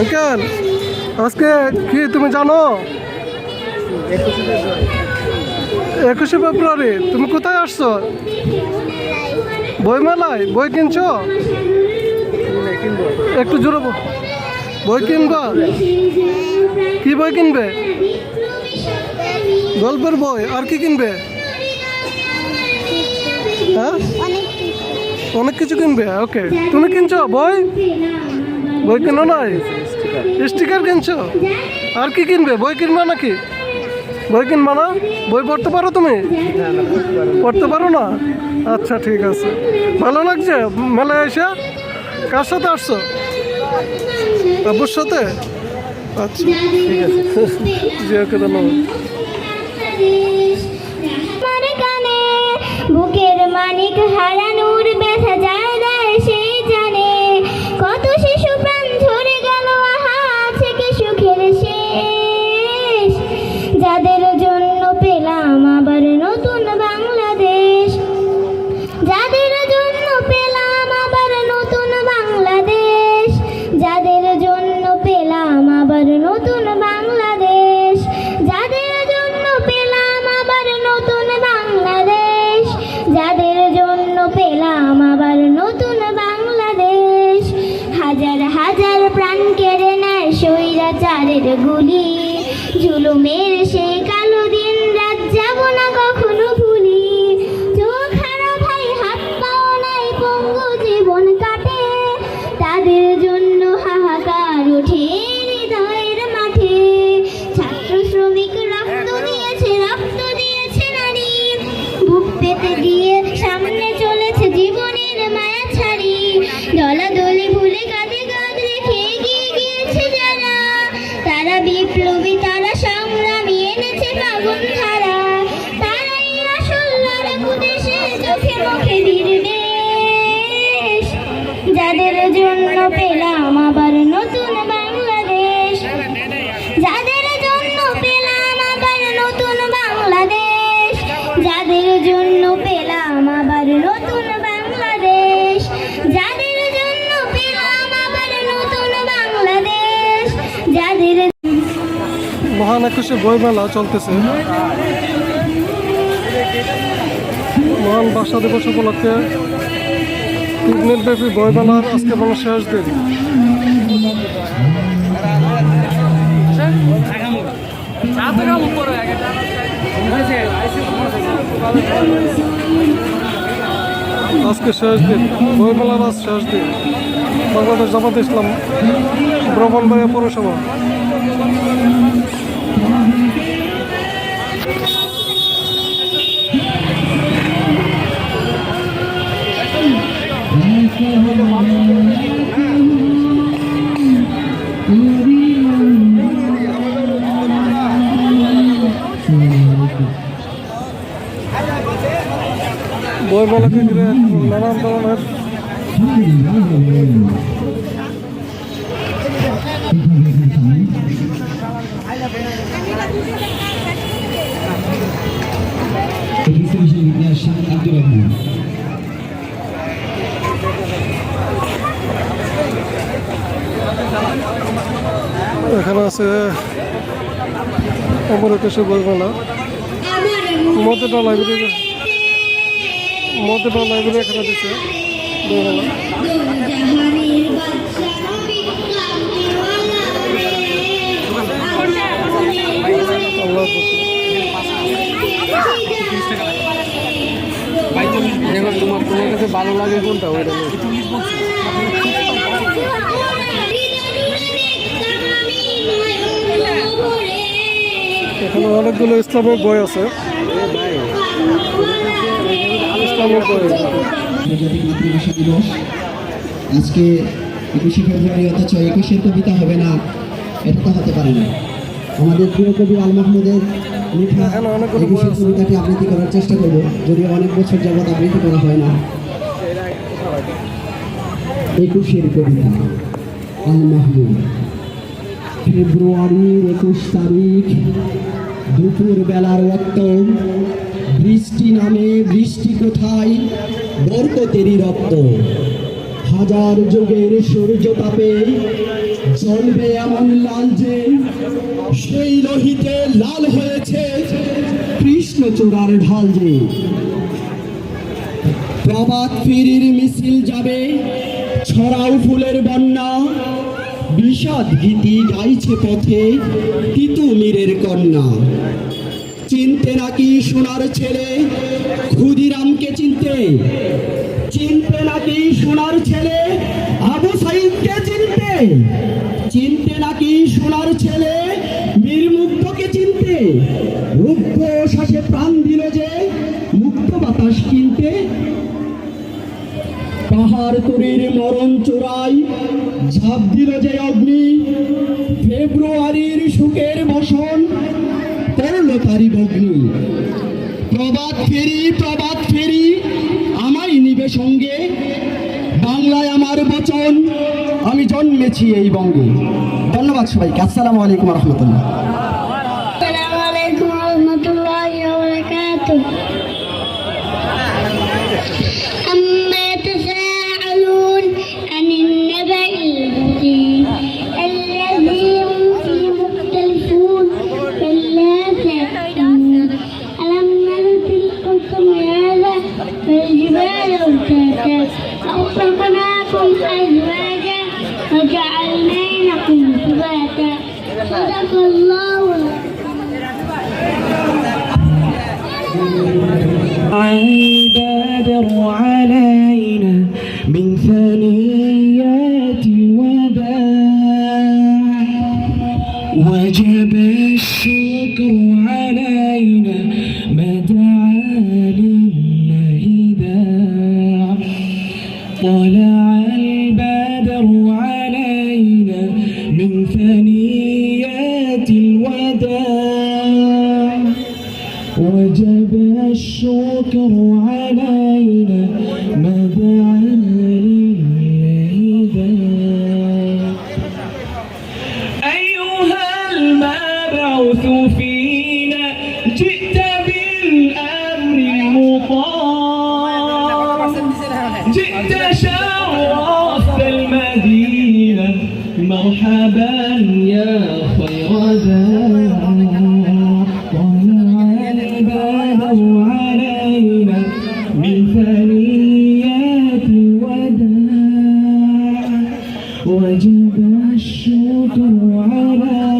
Uncle, আজকে কি তুমি জানো? একুশে ফেব্রুয়ারি, তুমি কোথায় আসছো? বই মেলায় বই কিনছো? একটু জোরে। বই কিনবা? কি বই কিনবে? গল্পের বই, আর কি কিনবে? হ্যাঁ? অনেক কিছু কিনবে, ওকে। তুমি কিনছো বই? বই কিনো নাই? স্টিকার কিনছো? আর কি কিনবে? বই কিনবে নাকি? বই কিনবা না? বই পড়তে পারো তুমি? পড়তে পারো না? আচ্ছা ঠিক আছে। ভালো লাগছে? মেলায় এসে? কার সাথে আসছো? আব্বুর সাথে? আচ্ছা ঠিক আছে। ধন্যবাদ। মানিক গুলি জুলুমের সে কালো দিন রাত যাব না কখনো? মহান একুশে বই মেলা চলতেছে। মহান ভাষা দিবস উপলক্ষে তিন দিন ব্যাপী বই মেলার আজকে মানে শেষ দিন। আজকে শেষ দিন বই মেলার আজ শেষ দিন। বাংলাদেশ জামাত ইসলাম, ব্রাহ্মণবাড়িয়া পৌরসভা। Thank you. অমর একুশে বইমেলা মধ্যটা লাইব্রেরি মধ্যটা লাইব্রেরি এখানে দিচ্ছে আল্লাহ তোমার তোমার কাছে ভালো লাগে কোনটা? ওইটা অনেকগুলো ইসলামিক বই আছে। বই। দিবস। আজকে একুশে ফেব্রুয়ারি অথচ একুশের কবিতা হবে না এটা তো হতে পারে না। আমাদের প্রিয় কবি আল মাহমুদের লেখা অনেকগুলো বই একুশের কবিতাটি আবৃত্তি করার চেষ্টা করব যদিও অনেক বছর যাবৎ আবৃত্তি করা হয় না। একুশের কবিতা আল মাহমুদ। ফেব্রুয়ারির একুশ তারিখ দুপুর বেলার রক্ত। বৃষ্টি নামে বৃষ্টি কোথায়? বরকতেরই রক্ত। হাজার যুগের সূর্য তাপে চলবে এমন লাল যে সেই লোহিতে লাল হয়েছে কৃষ্ণ কৃষ্ণচূড়ার ঢাল যে। প্রবাদ ফিরির মিছিল যাবে, ছড়াও ফুলের বন্যা। বিষাদ গীতি গাইছে পথে তিতুমিরের কন্যা। চিনতে নাকি সোনার ছেলে? ক্ষুদিরামকে চিনতে। চিনতে নাকি সোনার ছেলে? আবু সাইদকে চিনতে। চিনতে নাকি সোনার ছেলে? বীর মুক্তকে চিনতে। রুদ্ধ শ্বাসে প্রাণ দিল যে, মুক্ত বাতাস কিনতে। পাহাড় তরির মরণ চোরাই ঝাঁপ দিল যে অগ্নি। ফেব্রুয়ারির সুখের বসন করল তারি বগ্নি প্রবাদ ফেরি প্রবাদ ফেরি, আমায় নিবে সঙ্গে। বাংলায় আমার বচন, আমি জন্মেছি এই বঙ্গে। ধন্যবাদ সবাইকে। আসসালামু আলাইকুম রহমতুল্লাহ। عن علينا من ثنيات الوباء وجب الشكر علينا مدعا لله داع. جئت شرفت المدينة مرحبا يا خير البدر علينا من ثنيات الوداع. وجب الشكر علينا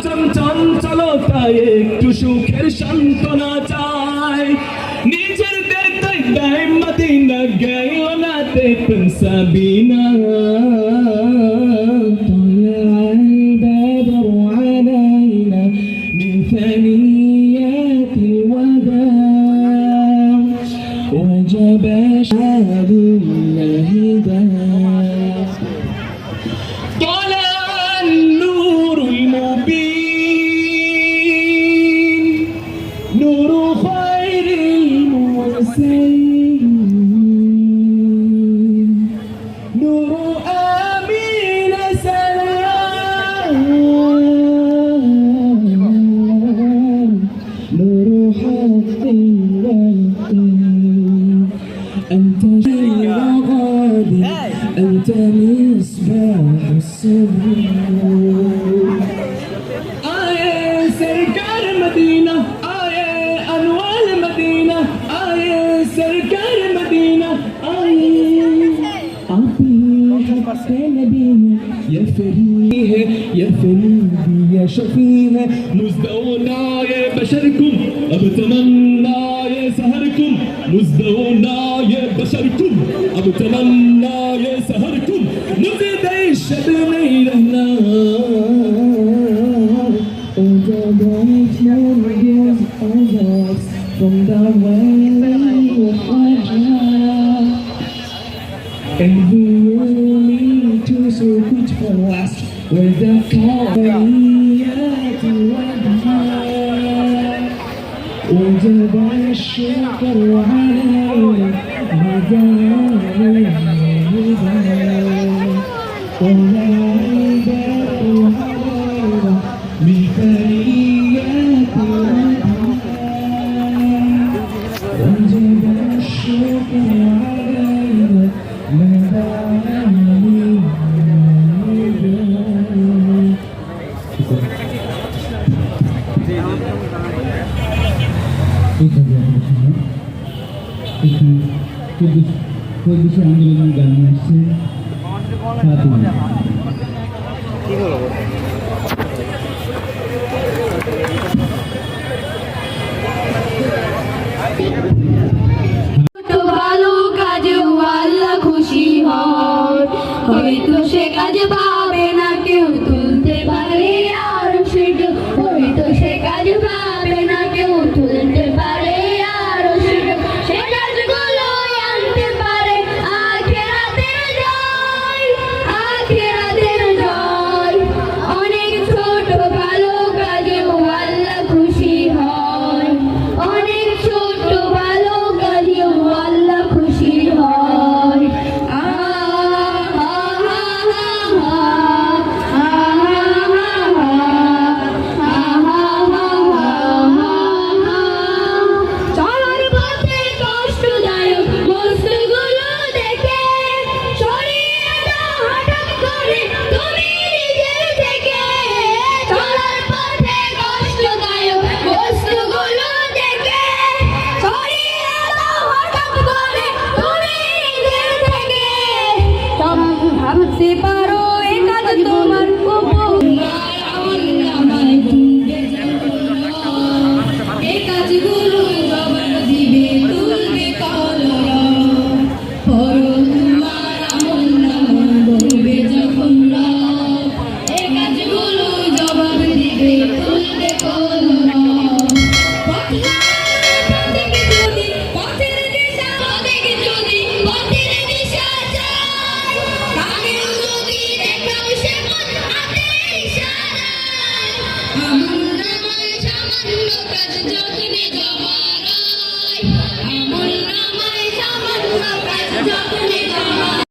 সাজাম চঞ্চলতায় একটু সুখের সান্ত্বনা চাই। নিজের দেয় মাতি না গেল না তে সাবিনা। نور خير المرسلين. نور آمين سلام. نور حق أنت غادي أنت مصباح السبيل يا فريه يا فريدي يا شفيه مزدونا يا بشركم أبتمنى يا سهركم. مزدونا يا بشركم أبتمنى يا سهركم. نزيد والبقايات وجهها وجبل الشكر على مدار ولا البر على بفريات وجهها وجبل الشكر على ভাবতে পারো